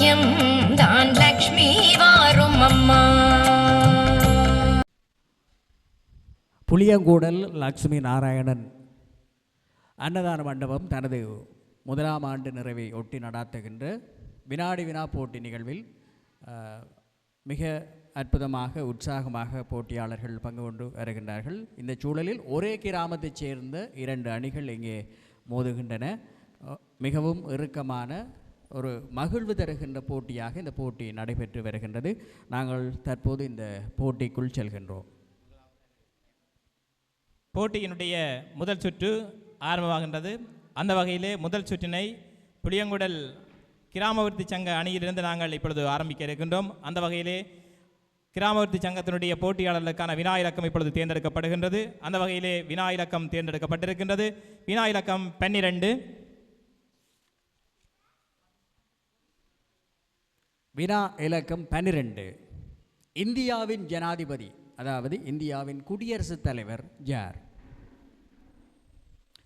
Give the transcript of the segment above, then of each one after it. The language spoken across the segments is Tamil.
பாக்கியம் தான் லக்ஷ்மி வாரும் அம்மா. புளியங்கூடல் லக்ஷ்மி நாராயணன் அன்னதான மண்டபம் தனது முதலாம் ஆண்டு நிறைவை ஒட்டி நடாத்துகின்ற வினாடி வினா போட்டி நிகழ்வில் மிக அற்புதமாக உற்சாகமாக போட்டியாளர்கள் பங்கு கொண்டு வருகின்றார்கள். இந்த சூழலில் ஒரே கிராமத்தைச் சேர்ந்த இரண்டு அணிகள் இங்கே மோதுகின்றன. மிகவும் இறுக்கமான ஒரு மகிழ்வு தருகின்ற போட்டியாக இந்த போட்டி நடைபெற்று வருகின்றது. நாங்கள் தற்போது இந்த போட்டிக்குள் செல்கின்றோம். போட்டியினுடைய முதல் சுற்று ஆரம்பமாகின்றது. அந்த வகையிலே முதல் சுற்றினை புளியங்குடல் கிராமவர்த்தி சங்க அணியிலிருந்து நாங்கள் இப்பொழுது ஆரம்பிக்க இருக்கின்றோம். அந்த வகையிலே கிராமவர்த்தி சங்கத்தினுடைய போட்டியாளர்களுக்கான வினா இலக்கம் இப்பொழுது தேர்ந்தெடுக்கப்படுகின்றது. அந்த வகையிலே வினா இலக்கம் தேர்ந்தெடுக்கப்பட்டிருக்கின்றது. வினா இலக்கம் பன்னிரண்டு வினா இலக்கம் பன்னிரண்டு. இந்தியாவின் ஜனாதிபதி அதாவது இந்தியாவின் குடியரசுத் தலைவர் ஜார்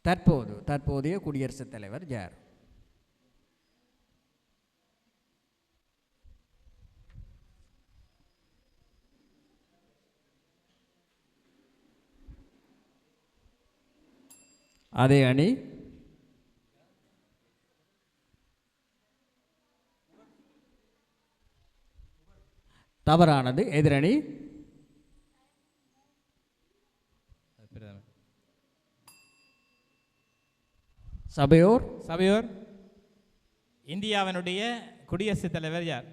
தற்போது தற்போதைய குடியரசுத் தலைவர் ஜார் அதே அணி தவறானது. எதிரணி. சபையோர். சபையோர். இந்தியாவினுடைய குடியரசுத் தலைவர் யார்?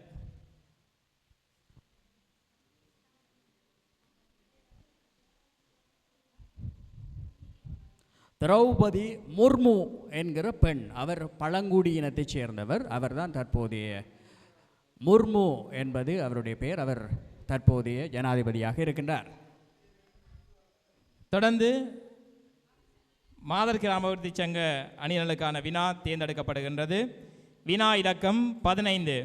திரௌபதி முர்மு என்கிற பெண். அவர் பழங்குடியினத்தைச் சேர்ந்தவர். அவர்தான் தற்போதைய முர்மு என்பது அவருடைய பெயர். அவர் தற்போதைய ஜனாதிபதியாக இருக்கின்றார். தொடர்ந்து மாதர் கிராமவர்த்தி சங்க அணியினருக்கான வினா தேர்ந்தெடுக்கப்படுகின்றது. வினா இலக்கம் பதினைந்து.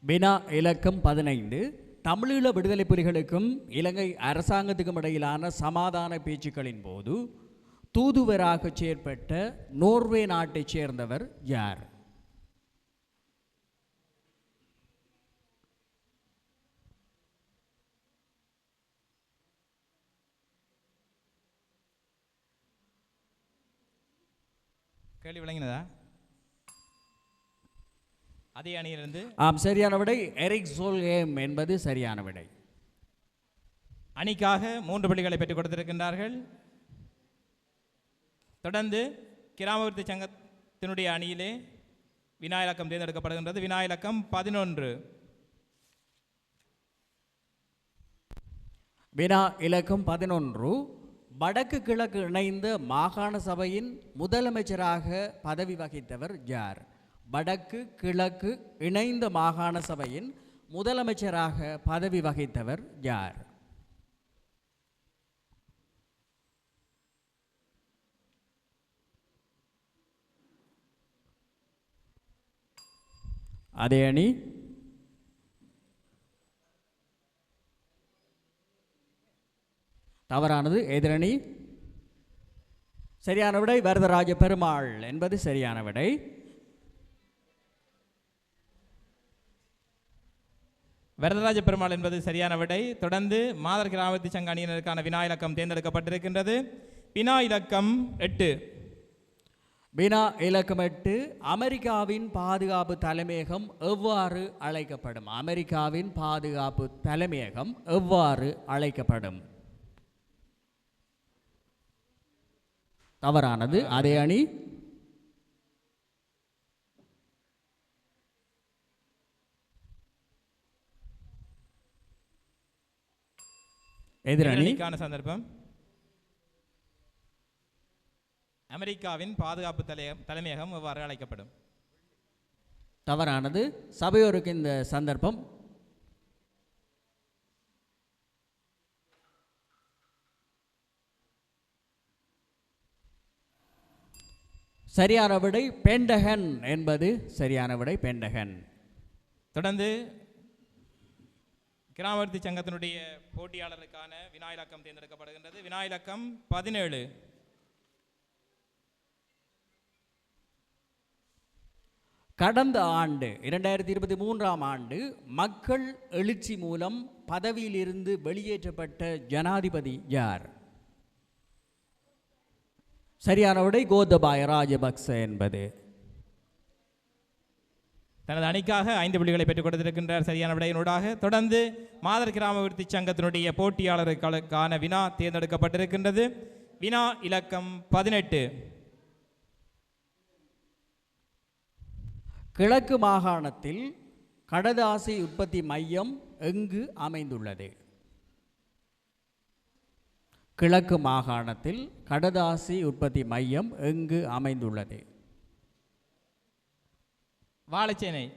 வினா இலக்கம் பதினைந்து. தமிழீழ விடுதலை புலிகளுக்கும் இலங்கை அரசாங்கத்துக்கும் இடையிலான சமாதான பேச்சுக்களின் போது தூதுவராக செயற்பட்ட நோர்வே நாட்டைச் சேர்ந்தவர் யார்? கேள்வி விளங்கினதா? அதே அணியிலிருந்து ஆம் சரியான விடை. எரிக் சோல்ஹேம் என்பது சரியான விடை. அணிக்காக மூன்று புள்ளிகளை பெற்றுக் கொடுத்திருக்கின்றார்கள். தொடர்ந்து கிராமவர்த்தி சங்கத்தினுடைய அணியிலே வினா இலக்கம் தேர்ந்தெடுக்கப்படுகின்றது. வினா இலக்கம் பதினொன்று. வினா இலக்கம் பதினொன்று. வடக்கு கிழக்கு இணைந்த மாகாண சபையின் முதலமைச்சராக பதவி வகித்தவர் யார்? வடக்கு கிழக்கு இணைந்த மாகாண சபையின் முதலமைச்சராக பதவி வகித்தவர் யார்? அதே அணி தவறானது எதிரணி. சரியான விடை வரதராஜ பெருமாள் என்பது சரியான விடை. வரதராஜ பெருமாள் என்பது சரியான விடை. தொடர்ந்து மாதர் கிராமவர்த்தி சங்க அணியினருக்கான வினா இலக்கம் தேர்ந்தெடுக்கப்பட்டிருக்கின்றது. வினா இலக்கம் எட்டு. வினா இலக்கம் எட்டு அமெரிக்காவின் பாதுகாப்பு தலைமையகம் எவ்வாறு அழைக்கப்படும்? அமெரிக்காவின் பாதுகாப்பு தலைமையகம் எவ்வாறு அழைக்கப்படும்? தவறானது. அதே அணி. எதிரணி அணிக்கான சந்தர்ப்பம். அமெரிக்காவின் பாதுகாப்பு தலைய தலைமையகம் எவ்வாறு அழைக்கப்படும். தவறானது. சபையோருக்கு இந்த சந்தர்ப்பம். சரியான விடை பெண்டகன் என்பது சரியான விடை பெண்டகன். தொடர்ந்து கிராமவர்த்தி சங்கத்தினுடைய போட்டியாளருக்கான வினா இலக்கம் தேர்ந்தெடுக்கப்படுகின்றது. வினா இலக்கம் பதினேழு. கடந்த ஆண்டு இரண்டாயிரத்தி இருபத்தி மூன்றாம் ஆண்டு மக்கள் எழுச்சி மூலம் பதவியிலிருந்து வெளியேற்றப்பட்ட ஜனாதிபதி யார்? சரியான விடை கோத்தபாய ராஜபக்ச என்பது. தனது அணிக்காக ஐந்து புள்ளிகளை பெற்றுக் கொடுத்திருக்கின்றார் சரியான விடையினூடாக. தொடர்ந்து மாதர் கிராம விருத்தி சங்கத்தினுடைய போட்டியாளர்களுக்கான வினா தேர்ந்தெடுக்கப்பட்டிருக்கின்றது. வினா இலக்கம் பதினெட்டு. கிழக்கு மாகாணத்தில் கடதாசி உற்பத்தி மையம் எங்கு அமைந்துள்ளது? கிழக்கு மாகாணத்தில் கடதாசி உற்பத்தி மையம் எங்கு அமைந்துள்ளது? வாழைச்சேனை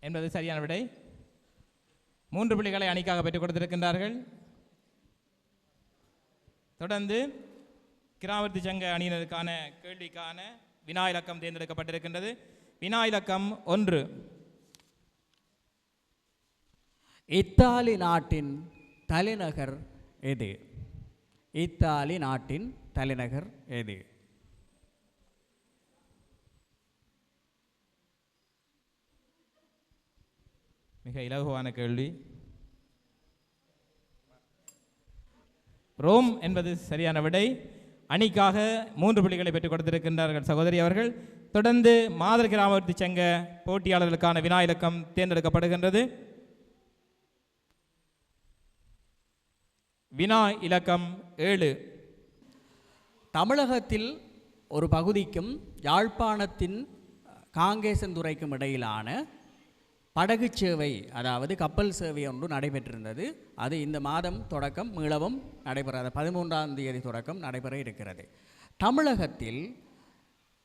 என்பது சரியான விடை. மூன்று புள்ளிகளை அணிக்காக பெற்றுக் கொடுத்திருக்கின்றார்கள். தொடர்ந்து கிராமத்து சங்க அணியினருக்கான கேள்விக்கான வினா இலக்கம் தேர்ந்தெடுக்கப்பட்டிருக்கின்றது. வினா இலக்கம் ஒன்று. இத்தாலி நாட்டின் தலைநகர் எது? இத்தாலி நாட்டின் தலைநகர் எது? மிக இலகுவான கேள்வி. ரோம் என்பது சரியான விடை. அணிக்காக மூன்று புள்ளிகளை பெற்றுக் கொடுத்திருக்கின்றார்கள் சகோதரி அவர்கள். தொடர்ந்து மாதர் கிராமத்து சங்க போட்டியாளர்களுக்கான வினா இலக்கம் தேர்ந்தெடுக்கப்படுகின்றது. வினா இலக்கம் ஏழு. தமிழகத்தில் ஒரு பகுதிக்கும் யாழ்ப்பாணத்தின் காங்கேசன்துறைக்கும் இடையிலான படகு சேவை அதாவது கப்பல் சேவை ஒன்று நடைபெற்றிருந்தது. அது இந்த மாதம் தொடக்கம் மீளவும் நடைபெறாத பதிமூன்றாம் தேதி தொடக்கம் நடைபெற இருக்கிறது. தமிழகத்தில்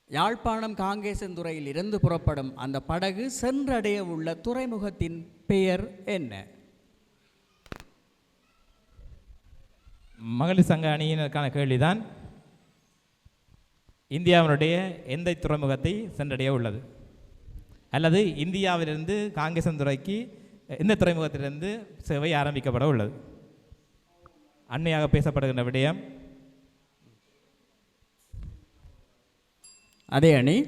யாழ்ப்பாணம் காங்கேசன்துறையில் இருந்து புறப்படும் அந்த படகு சென்றடைய உள்ள துறைமுகத்தின் பெயர் என்ன? மகளிர் சங்க அணியினருக்கான கேள்விதான். இந்தியாவினுடைய எந்த துறைமுகத்தை சென்றடைய உள்ளது. அல்லது இந்தியாவிலிருந்து காங்கேசன்துறைக்கு எந்த துறைமுகத்திலிருந்து சேவை ஆரம்பிக்கப்பட உள்ளது. அன்னையாக பேசப்படுகின்ற விடயம். அதே அணி.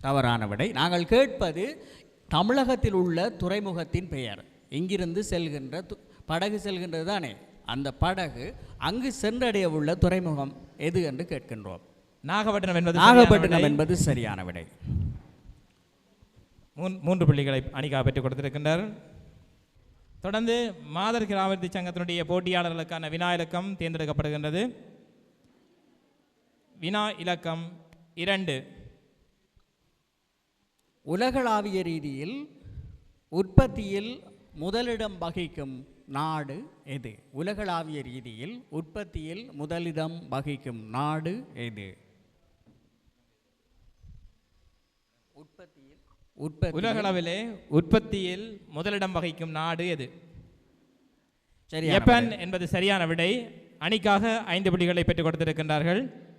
தவறான விடை. நாங்கள் கேட்பது தமிழகத்தில் உள்ள துறைமுகத்தின் பெயர். இங்கிருந்து செல்கின்ற து- படகு செல்கின்றது தானே? அந்த படகு அங்கு சென்றடைய உள்ள துறைமுகம் எது என்று கேட்கின்றோம். நாகப்பட்டினம் என்பது நாகப்பட்டினம். என்பது சரியான விடை. மூன் மூன்று புள்ளிகளை அணிக்காக பெற்றுக் கொடுத்திருக்கின்றார். தொடர்ந்து மாதர் கிராமத்து சங்கத்தினுடைய போட்டியாளர்களுக்கான வினா இலக்கம் தேர்ந்தெடுக்கப்படுகின்றது. வினா இலக்கம் இரண்டு. உலகளாவிய ரீதியில் உற்பத்தியில் முதலிடம் வகிக்கும் நாடு எது? உலகளாவிய ரீதியில் உற்பத்தியில் முதலிடம் வகிக்கும் நாடு எது? உற்பத்தியில் உற்பத்தி உலகளவிலே உற்பத்தியில் முதலிடம் வகிக்கும் நாடு எது? சரி ஜப்பான் என்பது சரியான விடை. அணிக்காக ஐந்து புள்ளிகளை பெற்றுக் கொடுத்திருக்கின்றார்கள்.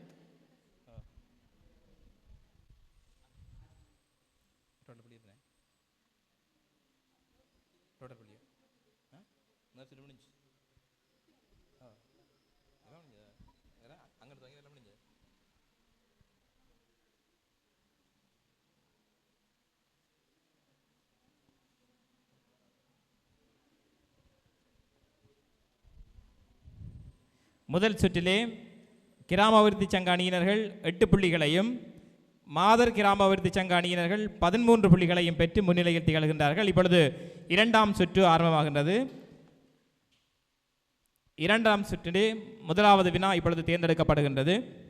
முதல் சுற்றிலே கிராம அபிவிருத்தி சங்க அணியினர்கள் எட்டு புள்ளிகளையும் மாதர் கிராம அபிவிருத்தி சங்க அணியினர்கள் பதிமூன்று புள்ளிகளையும் பெற்று முன்னிலையில் திகழ்கின்றார்கள். இப்பொழுது இரண்டாம் சுற்று ஆரம்பமாகின்றது. இரண்டாம் சுற்றிலே முதலாவது வினா இப்பொழுது தேர்ந்தெடுக்கப்படுகின்றது.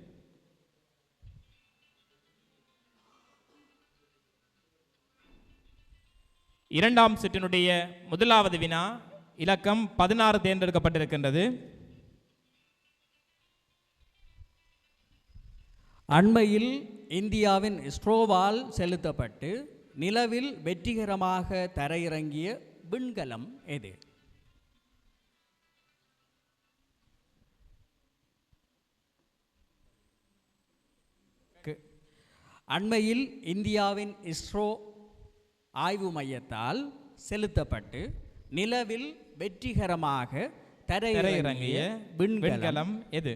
இரண்டாம் சுற்றினுடைய முதலாவது வினா இலக்கம் பதினாறு தேர்ந்தெடுக்கப்பட்டிருக்கின்றது. அண்மையில் இந்தியாவின் ஸ்ட்ரோவால் செலுத்தப்பட்டு நிலவில் வெற்றிகரமாக தரையிறங்கிய விண்கலம் எது? அண்மையில் இந்தியாவின் இஸ்ரோ ஆய்வு மையத்தால் செலுத்தப்பட்டு நிலவில் வெற்றிகரமாக தரையிறங்கிய விண்கலம். எது?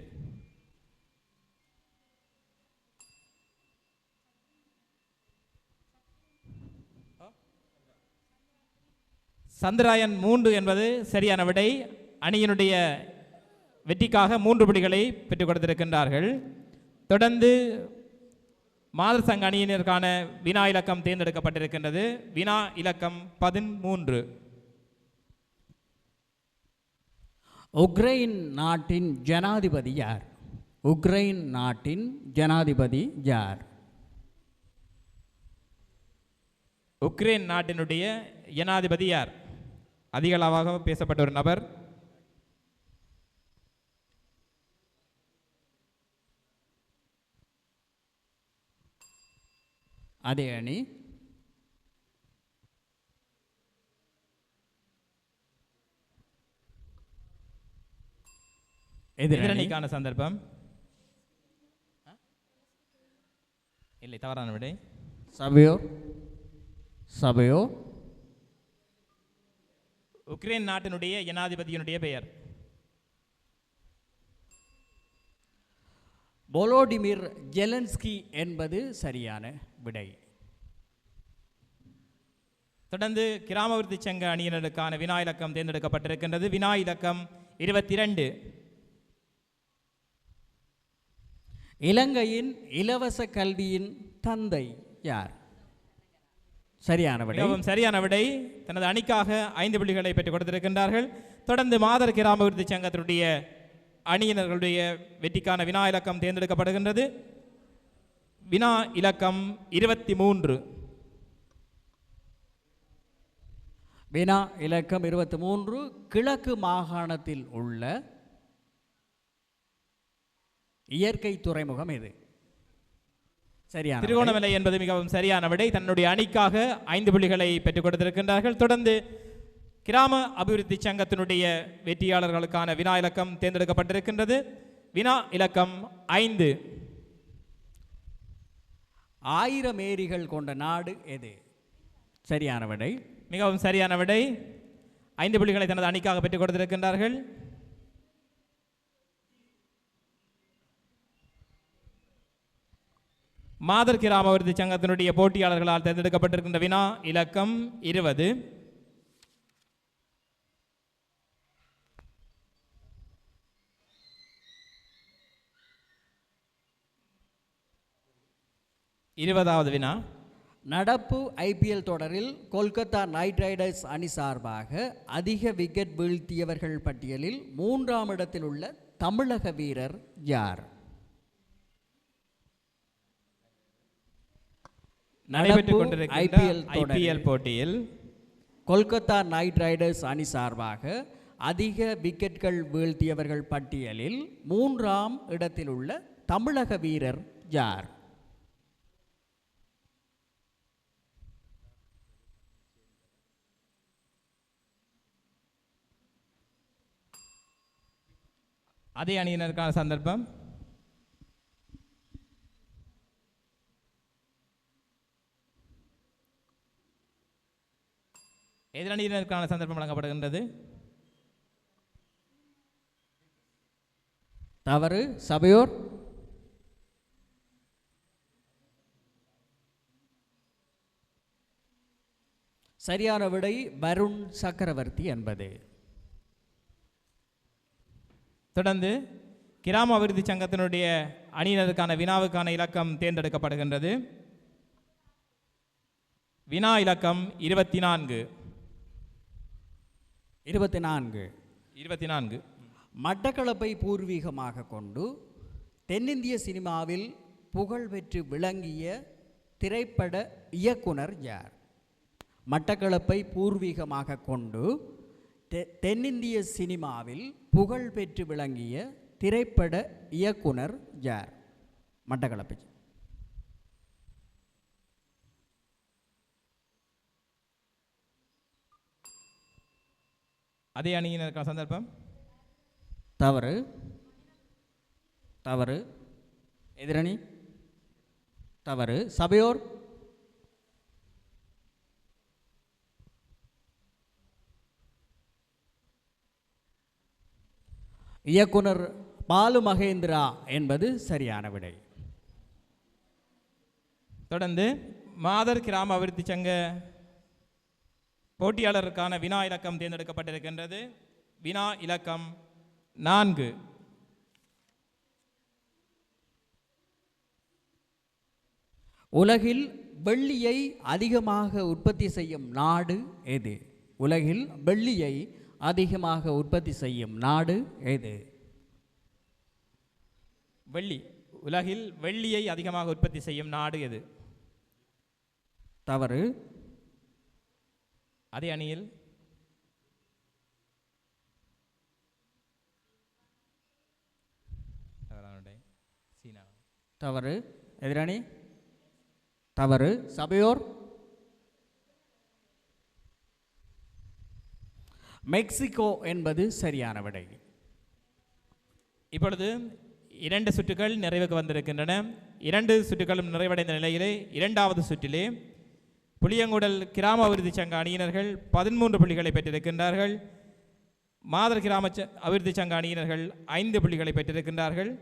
சந்திராயன் மூன்று என்பது சரியான விடை. அணியினுடைய வெற்றிக்காக மூன்று புலிகளை பெற்றுக் கொடுத்திருக்கின்றார்கள். தொடர்ந்து மாதர் சங்க அணியினருக்கான வினா இலக்கம் தேர்ந்தெடுக்கப்பட்டிருக்கின்றது. வினா இலக்கம் பதிமூன்று உக்ரைன் நாட்டின் ஜனாதிபதி யார்? உக்ரைன் நாட்டின் ஜனாதிபதி யார்? உக்ரைன் நாட்டினுடைய ஜனாதிபதி யார்? அதிக அளவாக பேசப்பட்ட ஒரு நபர் அதே அணி. எதிரணி எதிரணிக்கான சந்தர்ப்பம். இல்லை தவறான விடை. சபையோ? சபையோ? உக்ரைன் நாட்டினுடைய ஜனாதிபதியினுடைய பெயர். பொலோடிமிர் ஜெலன்ஸ்கி என்பது சரியான விடை. தொடர்ந்து கிராமவிருத்தி சங்க அணியினருக்கான வினா இலக்கம் தேர்ந்தெடுக்கப்பட்டிருக்கின்றது. வினா இலக்கம் இருபத்தி இரண்டு இலங்கையின் இலவச கல்வியின் தந்தை யார்? சரியான விடை. மிகவும் சரியான விடை. தனது அணிக்காக ஐந்து புள்ளிகளை பெற்றுக் கொடுத்திருக்கின்றார்கள். தொடர்ந்து மாதர் கிராமவிருத்தி சங்கத்தினுடைய அணியினர்களுடைய வெற்றிக்கான வினா இலக்கம் தேர்ந்தெடுக்கப்படுகின்றது. வினா இலக்கம் இருபத்தி மூன்று வினா இலக்கம் இருபத்தி மூன்று கிழக்கு மாகாணத்தில் உள்ள இயற்கை துறைமுகம் எது சரியான விடை. திருகோணமலை என்பது மிகவும் சரியான விடை. தன்னுடைய அணிக்காக ஐந்து புள்ளிகளை பெற்றுக் கொடுத்திருக்கின்றார்கள். தொடர்ந்து கிராம அபிவிருத்தி சங்கத்தினுடைய வெற்றியாளர்களுக்கான வினா இலக்கம் தேர்ந்தெடுக்கப்பட்டிருக்கின்றது. வினா இலக்கம் ஐந்து. ஆயிரம் ஏரிகள் கொண்ட நாடு எது? சரியான விடை. மிகவும் சரியான விடை. ஐந்து புள்ளிகளை தனது அணிக்காக பெற்றுக் கொடுத்திருக்கின்றார்கள். மாதர் கிராம அபிவிருத்தி சங்கத்தினுடைய போட்டியாளர்களால் தேர்ந்தெடுக்கப்பட்டிருக்கின்ற வினா இலக்கம் இருபது. இருபதாவது வினா. நடப்பு ஐபிஎல் தொடரில் கொல்கத்தா நைட் ரைடர்ஸ் அணி சார்பாக அதிக விக்கெட் வீழ்த்தியவர்கள் பட்டியலில் மூன்றாம் இடத்தில் உள்ள தமிழக வீரர் யார்? நடைபெற்றுக் கொண்டிருக்கின்ற ஐபிஎல் போட்டியில் கொல்கத்தா நைட் ரைடர்ஸ் அணி சார்பாக அதிக விக்கெட்கள் வீழ்த்தியவர்கள் பட்டியலில் மூன்றாம் இடத்தில் உள்ள தமிழக வீரர் யார்? அதே அணியினருக்கான சந்தர்ப்பம். எதிரணியினருக்கான சந்தர்ப்பம் வழங்கப்படுகின்றது? தவறு சபையோர். சரியான விடை வருண் சக்கரவர்த்தி என்பது. தொடர்ந்து கிராம அபிவிருத்தி சங்கத்தினுடைய அணியினருக்கான வினாவுக்கான இலக்கம் தேர்ந்தெடுக்கப்படுகின்றது. வினா இலக்கம் இருபத்தி நான்கு இருபத்தி நான்கு இருபத்தி நான்கு மட்டக்களப்பை பூர்வீகமாக கொண்டு தென்னிந்திய சினிமாவில் புகழ் பெற்று விளங்கிய திரைப்பட இயக்குனர் யார்? மட்டக்களப்பை பூர்வீகமாக கொண்டு தென்னிந்திய சினிமாவில் புகழ் பெற்று விளங்கிய திரைப்பட இயக்குனர் யார்? மட்டக்களப்பை. அதே அணியினருக்கான சந்தர்ப்பம்? தவறு. தவறு. எதிரணி? தவறு. சபையோர்? இயக்குனர் பாலு மகேந்திரா என்பது சரியான விடை. தொடர்ந்து மாதர் கிராம அபிவிருத்தி சங்க போட்டியாளருக்கான வினா இலக்கம் தேர்ந்தெடுக்கப்பட்டிருக்கின்றது. வினா இலக்கம் நான்கு. உலகில் வெள்ளியை அதிகமாக உற்பத்தி செய்யும் நாடு எது? உலகில் வெள்ளியை அதிகமாக உற்பத்தி செய்யும் நாடு எது? வெள்ளி. உலகில் வெள்ளியை அதிகமாக உற்பத்தி செய்யும் நாடு எது? தவறு. அதே அணியில். சீனா தவறு எதிரணி தவறு. சபையோர்? மெக்சிகோ என்பது சரியான விடை. இப்பொழுது இரண்டு சுற்றுகள் நிறைவுக்கு வந்திருக்கின்றன. இரண்டு சுற்றுகளும் நிறைவடைந்த நிலையிலே இரண்டாவது சுற்றிலே புளியங்குடல் கிராம அபிவிருத்தி சங்க அணியினர்கள் பதிமூன்று புள்ளிகளை பெற்றிருக்கின்றார்கள். மாதர் கிராம ச- அபிவிருத்தி சங்க அணியினர்கள் ஐந்து புள்ளிகளை பெற்றிருக்கின்றார்கள்.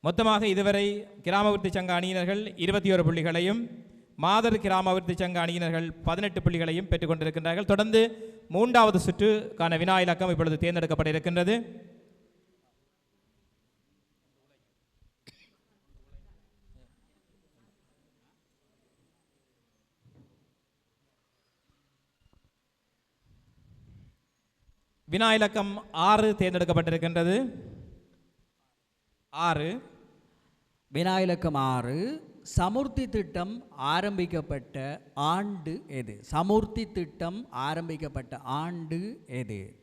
மொத்தமாக இதுவரை கிராம அபிவிருத்தி சங்க அணியினர்கள் இருபத்தி ஒரு புள்ளிகளையும் மாதர் கிராம அபிவிருத்தி சங்க அணியினர்கள் பதினெட்டு புள்ளிகளையும் பெற்றுக்கொண்டிருக்கின்றார்கள் தொடர்ந்து மூன்றாவது சுற்றுக்கான வினா இலக்கம் இப்பொழுது தேர்ந்தெடுக்கப்பட இருக்கின்றது வினா இலக்கம் ஆறு தேர்ந்தெடுக்கப்பட்டிருக்கின்றது. ஆறு. வினா இலக்கம் ஆறு சமுர்த்தி திட்டம் ஆரம்பிக்கப்பட்ட ஆண்டு எது? சமுர்த்தி திட்டம் ஆரம்பிக்கப்பட்ட ஆண்டு எது?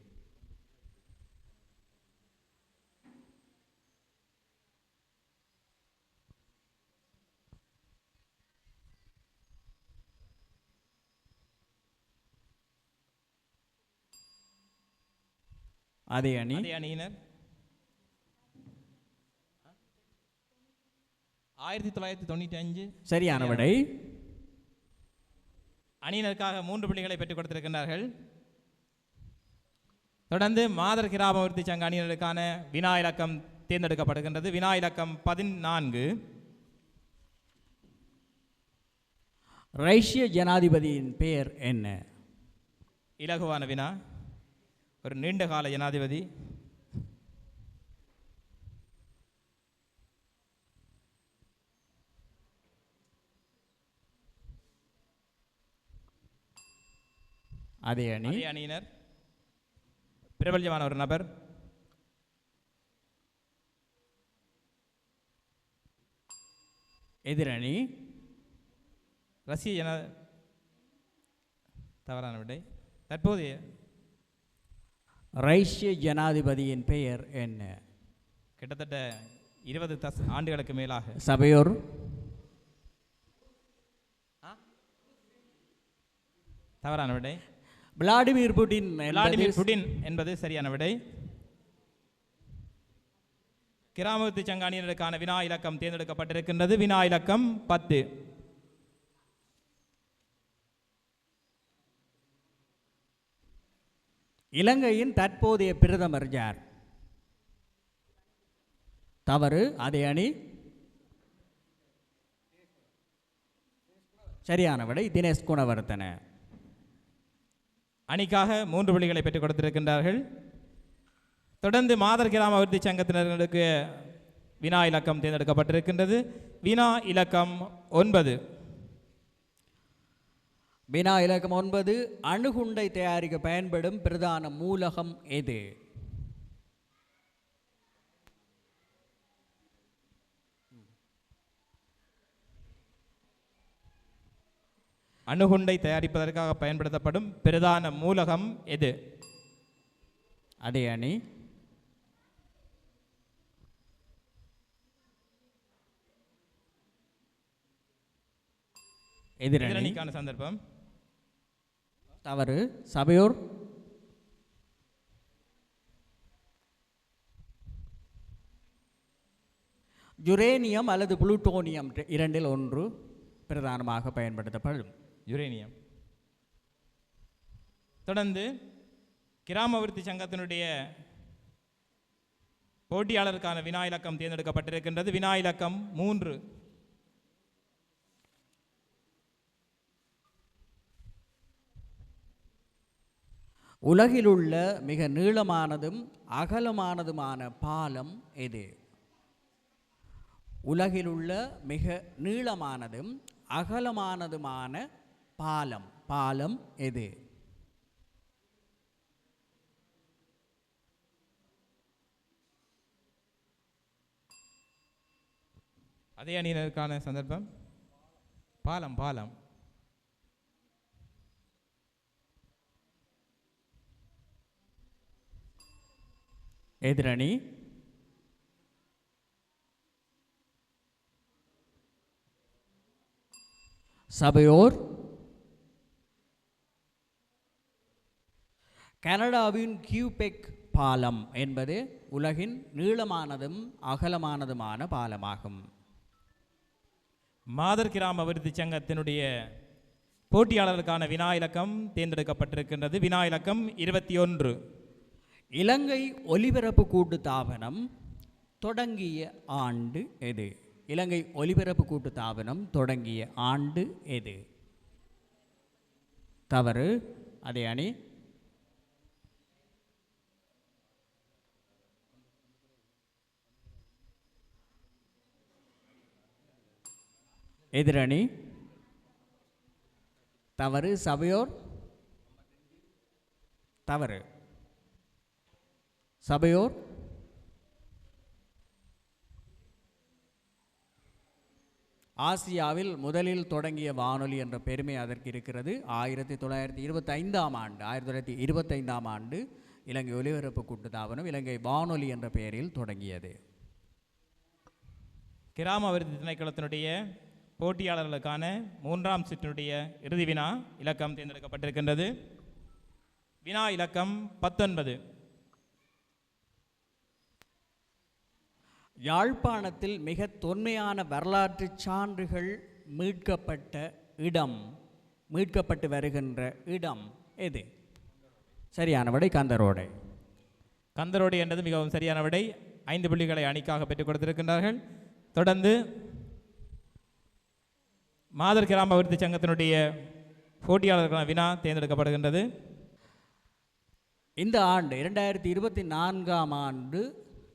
அதே அணி அணியினர் ஆயிரத்தி தொள்ளாயிரத்தி தொண்ணூற்றி அஞ்சு சரியான விடை அணியினருக்காக மூன்று புள்ளிகளை பெற்றுக் கொடுத்திருக்கின்றார்கள். தொடர்ந்து மாதர் கிராம விருத்தி சங்க அணியினருக்கான வினா இலக்கம் தேர்ந்தெடுக்கப்படுகின்றது. வினா இலக்கம் பதினான்கு. ரஷ்ய ஜனாதிபதியின் பெயர் என்ன? இலகுவான வினா. ஒரு நீண்ட கால ஜனாதிபதி. அதே அணி. அதே அணியினர். பிரபல்யமான ஒரு நபர். எதிரணி. ரஷ்ய ஜன தவறான விடை. தற்போதைய ரஷ்ய ஜனாதிபதியின் பெயர் என்ன? கிட்டத்தட்ட இருபது தஸ் ஆண்டுகளுக்கு மேலாக. சபையோர். தவறான விடை. விளாடிமிர் புடின் விளாடிமிர் புடின் என்பது சரியான விடை. கிராமத்து சங்காணியருக்கான வினா இலக்கம் தேர்ந்தெடுக்கப்பட்டிருக்கின்றது. வினா இலக்கம் பத்து. இலங்கையின் தற்போதைய பிரதமர் யார்? தவறு அதே அணி. சரியான விடை தினேஷ் குணவர்த்தன அணிக்காக மூன்று புள்ளிகளை பெற்றுக் கொடுத்திருக்கின்றார்கள். தொடர்ந்து மாதர் கிராம அபிவிருத்தி சங்கத்தினர்களுக்கு வினா இலக்கம் தேர்ந்தெடுக்கப்பட்டிருக்கின்றது. வினா இலக்கம் ஒன்பது. வினா இலக்கம் ஒன்பது அணுகுண்டை தயாரிக்க பயன்படும் பிரதான மூலகம் எது? அணுகுண்டை தயாரிப்பதற்காக பயன்படுத்தப்படும் பிரதான மூலகம் எது? அதே அணி எதிரணி. எதிரணிக்கான சந்தர்ப்பம். தவறு. சபையோர். யுரேனியம் அல்லது புளூட்டோனியம் இரண்டில் ஒன்று பிரதானமாக பயன்படுத்தப்படும். யுரேனியம். தொடர்ந்து கிராமவிருத்தி சங்கத்தினுடைய போட்டியாளருக்கான வினா இலக்கம் தேர்ந்தெடுக்கப்பட்டிருக்கின்றது. வினா இலக்கம் மூன்று. உலகிலுள்ள மிக நீளமானதும் அகலமானதுமான பாலம் எது? உலகிலுள்ள மிக நீளமானதும் அகலமானதுமான பாலம். பாலம் எது? அதே அணியினருக்கான சந்தர்ப்பம். பாலம் பாலம். எதிரணி. சபையோர். கனடாவின் கியூபெக் பாலம் என்பது உலகின் நீளமானதும் அகலமானதுமான பாலமாகும். மாதர் கிராம அபிவிருத்தி சங்கத்தினுடைய போட்டியாளர்களுக்கான வினா இலக்கம் தேர்ந்தெடுக்கப்பட்டிருக்கின்றது. வினா இலக்கம் இருபத்தி ஒன்று இலங்கை ஒலிபரப்பு கூட்டு தாபனம் தொடங்கிய ஆண்டு எது? இலங்கை ஒலிபரப்பு கூட்டு தாபனம் தொடங்கிய ஆண்டு எது? தவறு. அதே அணி. எதிரணி. தவறு சபையோர். தவறு. சபையோர். ஆசியாவில் முதலில் தொடங்கிய வானொலி என்ற பெருமை அதற்கு இருக்கிறது. ஆயிரத்தி தொள்ளாயிரத்தி இருபத்தைந்தாம் ஆண்டு ஆயிரத்தி தொள்ளாயிரத்தி இருபத்தைந்தாம் ஆண்டு இலங்கை ஒலிபரப்பு கூட்டுத்தாபனம் இலங்கை வானொலி என்ற பெயரில் தொடங்கியது. கிராம அபிவிருத்தி திணைக்களத்தினுடைய போட்டியாளர்களுக்கான மூன்றாம் சுற்றினுடைய இறுதி வினா இலக்கம் தேர்ந்தெடுக்கப்பட்டிருக்கின்றது. வினா இலக்கம் பத்தொன்பது. யாழ்ப்பாணத்தில் மிக தொன்மையான வரலாற்று சான்றுகள் மீட்கப்பட்ட இடம் மீட்கப்பட்டு வருகின்ற இடம் எது? சரியான விடை கந்தரோடை கந்தரோடு என்றது மிகவும் சரியான விடை. ஐந்து புள்ளிகளை அணிக்காக பெற்றுக் கொடுத்திருக்கின்றார்கள். தொடர்ந்து மாதர் கிராம அபிவிருத்தி சங்கத்தினுடைய போட்டியாளர்களுக்கான வினா தேர்ந்தெடுக்கப்படுகின்றது. இந்த ஆண்டு இரண்டாயிரத்தி இருபத்தி நான்காம் ஆண்டு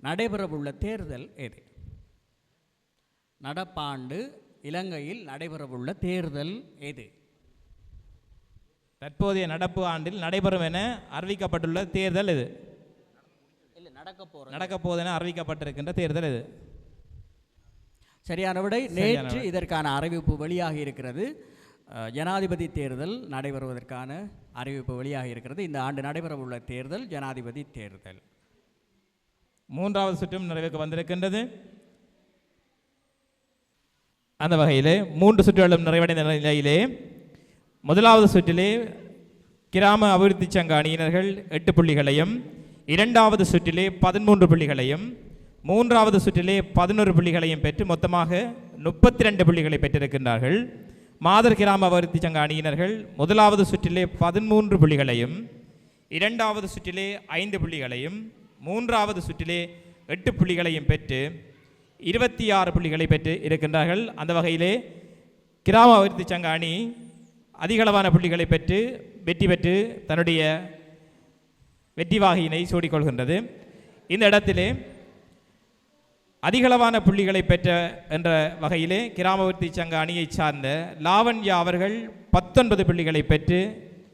நடைபெறவுள்ள தேர்தல் எது? நடப்பாண்டு இலங்கையில் நடைபெறவுள்ள தேர்தல் எது? தற்போதைய நடப்பு ஆண்டில் நடைபெறும் என அறிவிக்கப்பட்டுள்ள தேர்தல் இது இல்லை நடக்க போகிற நடக்கப் போவதென அறிவிக்கப்பட்டிருக்கின்ற தேர்தல் இது சரியான விடை. நேற்று இதற்கான அறிவிப்பு வெளியாகி இருக்கிறது. ஜனாதிபதி தேர்தல் நடைபெறுவதற்கான அறிவிப்பு வெளியாகி இருக்கிறது. இந்த ஆண்டு நடைபெறவுள்ள தேர்தல் ஜனாதிபதி தேர்தல். மூன்றாவது சுற்றும் நிறைவுக்கு வந்திருக்கின்றது. அந்த வகையிலே மூன்று சுற்றுகளும் நிறைவடைந்த நிலையிலே முதலாவது சுற்றிலே கிராம அபிவிருத்தி சங்க அணியினர்கள் எட்டு புள்ளிகளையும் இரண்டாவது சுற்றிலே பதிமூன்று புள்ளிகளையும் மூன்றாவது சுற்றிலே பதினொரு புள்ளிகளையும் பெற்று மொத்தமாக முப்பத்தி ரெண்டு புள்ளிகளை பெற்றிருக்கின்றார்கள். மாதர் கிராம வருத்தி சங்க அணியினர்கள் முதலாவது சுற்றிலே பதிமூன்று புள்ளிகளையும் இரண்டாவது சுற்றிலே ஐந்து புள்ளிகளையும் மூன்றாவது சுற்றிலே எட்டு புள்ளிகளையும் பெற்று இருபத்தி ஆறு புள்ளிகளை பெற்று இருக்கின்றார்கள். அந்த வகையிலே கிராம அபிவிருத்தி சங்க அணி அதிகளவான புள்ளிகளை பெற்று வெற்றி பெற்று தன்னுடைய வெற்றி வாகையினை சூடிக்கொள்கின்றது. இந்த இடத்திலே அதிகளவான புள்ளிகளை பெற்ற என்ற வகையிலே கிராமவர்த்தி சங்க அணியைச் சார்ந்த லாவண்யா அவர்கள் பத்தொன்பது புள்ளிகளை பெற்று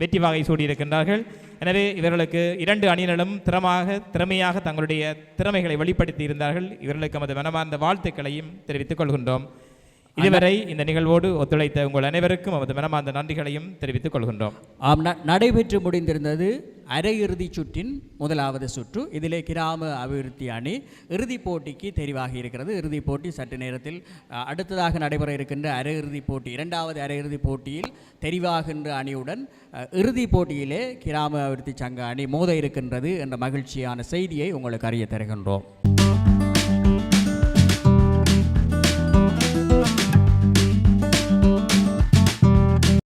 வெற்றி வாகை சூடியிருக்கின்றார்கள். எனவே இவர்களுக்கு இரண்டு அணியினரும் திறமாக திறமையாக தங்களுடைய திறமைகளை வெளிப்படுத்தி இருந்தார்கள். இவர்களுக்கு நமது மனமார்ந்த வாழ்த்துக்களையும் தெரிவித்துக் கொள்கின்றோம். இதுவரை இந்த நிகழ்வோடு ஒத்துழைத்த உங்கள் அனைவருக்கும் நமது மனமார்ந்த நன்றிகளையும் தெரிவித்துக் கொள்கின்றோம். ஆம் நடைபெற்று முடிந்திருந்தது அரையிறுதிச் சுற்றின் முதலாவது சுற்று. இதிலே கிராம அபிவிருத்தி அணி இறுதிப் போட்டிக்கு தெரிவாகி இருக்கிறது. இறுதிப் போட்டி சற்று நேரத்தில் அடுத்ததாக நடைபெற இருக்கின்ற அரையிறுதிப் போட்டி இரண்டாவது அரையிறுதிப் போட்டியில் தெரிவாகின்ற அணியுடன் இறுதிப் போட்டியிலே கிராம அபிவிருத்தி சங்க அணி மோத இருக்கின்றது என்ற மகிழ்ச்சியான செய்தியை உங்களுக்கு அறிய தருகின்றோம்.